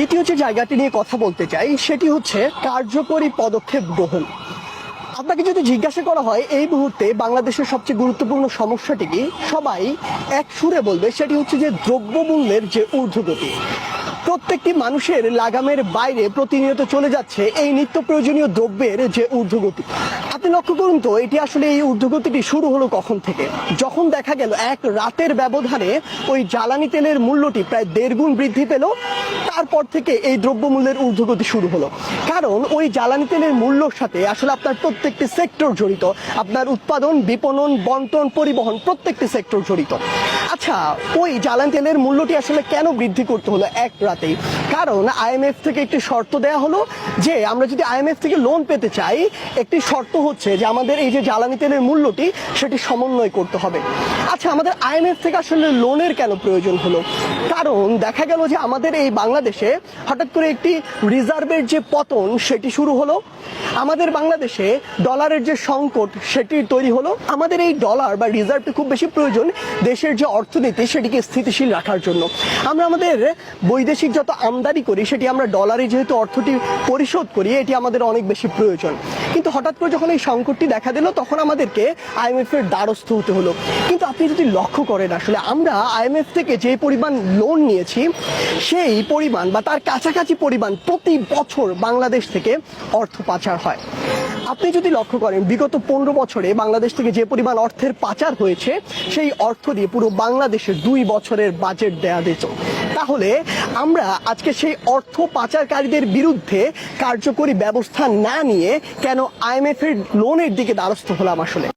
দ্বিতীয় যে জায়গাটি নিয়ে কথা বলতে চাই, সেটি হচ্ছে কার্যকরী পদক্ষেপ গ্রহণ। আপনাকে যদি জিজ্ঞাসা করা হয়, এই মুহূর্তে বাংলাদেশের সবচেয়ে গুরুত্বপূর্ণ সমস্যাটি কি? সবাই এক সুরে বলবে, সেটি হচ্ছে যে দ্রব্যমূল্যের যে ঊর্ধ্বগতি। প্রত্যেকটি মানুষের লাগামের বাইরে প্রতিনিয়ত চলে যাচ্ছে এই নিত্য প্রয়োজনীয় দ্রব্যের যে ঊর্ধ্বগতি। আপনি লক্ষ্য করুন তো, এটি আসলে এই ঊর্ধ্বগতিটি শুরু হলো কখন থেকে? যখন দেখা গেল এক রাতের ব্যবধানে ওই জ্বালানি তেলের মূল্যটি প্রায় দেড় গুণ বৃদ্ধি পেল, তারপর থেকে এই দ্রব্যমূল্যের ঊর্ধ্বগতি শুরু হলো। কারণ ওই জ্বালানি তেলের মূল্যর সাথে আসলে আপনার প্রত্যেকটি সেক্টর জড়িত, আপনার উৎপাদন, বিপণন, বন্টন, পরিবহন প্রত্যেকটি সেক্টর জড়িত। আচ্ছা ওই জ্বালানি তেলের মূল্যটি আসলে কেন বৃদ্ধি করতে হলো এক রাতেই? কারণ আইএমএফ থেকে একটি শর্ত দেয়া হলো যে আমরা যদি আইএমএফ থেকে লোন পেতে চাই, একটি শর্ত হচ্ছে যে আমাদের এই যে জ্বালানি তেলের মূল্যটি, সেটি সমন্বয় করতে হবে। আচ্ছা আমাদের আইএমএফ থেকে আসলে লোনের কেন প্রয়োজন হলো? কারণ দেখা গেল যে আমাদের এই বাংলাদেশে হঠাৎ করে একটি রিজার্ভের যে পতন, সেটি শুরু হলো। আমাদের বাংলাদেশে ডলারের যে সংকট, সেটি তৈরি হলো। আমাদের এই ডলার বা রিজার্ভটি খুব বেশি প্রয়োজন দেশের যে অর্থনীতি, সেটিকে স্থিতিশীল রাখার জন্য। আমরা আমাদের বৈদেশিক যত আমদানি করি, সেটি আমরা ডলারে যেহেতু অর্থটি পরিশোধ করি, এটি আমাদের অনেক বেশি প্রয়োজন। কিন্তু হঠাৎ করে যখন এই সংকটটি দেখা দিল, তখন আমাদেরকে আইএমএফ এর দ্বারস্থ হতে হলো। কিন্তু আপনি যদি লক্ষ্য করেন, আসলে আমরা আইএমএফ থেকে যে পরিমাণ লোন নিয়েছি, সেই পরিমাণ বা তার কাছাকাছি পরিমাণ প্রতি বছর বাংলাদেশ থেকে অর্থ পাচার হয়। আপনি যদি লক্ষ্য করেন, বিগত পনেরো বছরে বাংলাদেশ থেকে যে পরিমাণ অর্থের পাচার হয়েছে, সেই অর্থ দিয়ে পুরো বাংলাদেশের দুই বছরের বাজেট দেয়া দিত তাহলে আমরা আজকে সেই অর্থ পাচারকারীদের বিরুদ্ধে কার্যকরী ব্যবস্থা না নিয়ে কেন আইএমএফ এর লোনের দিকে দ্বারস্থ হলাম আসলে?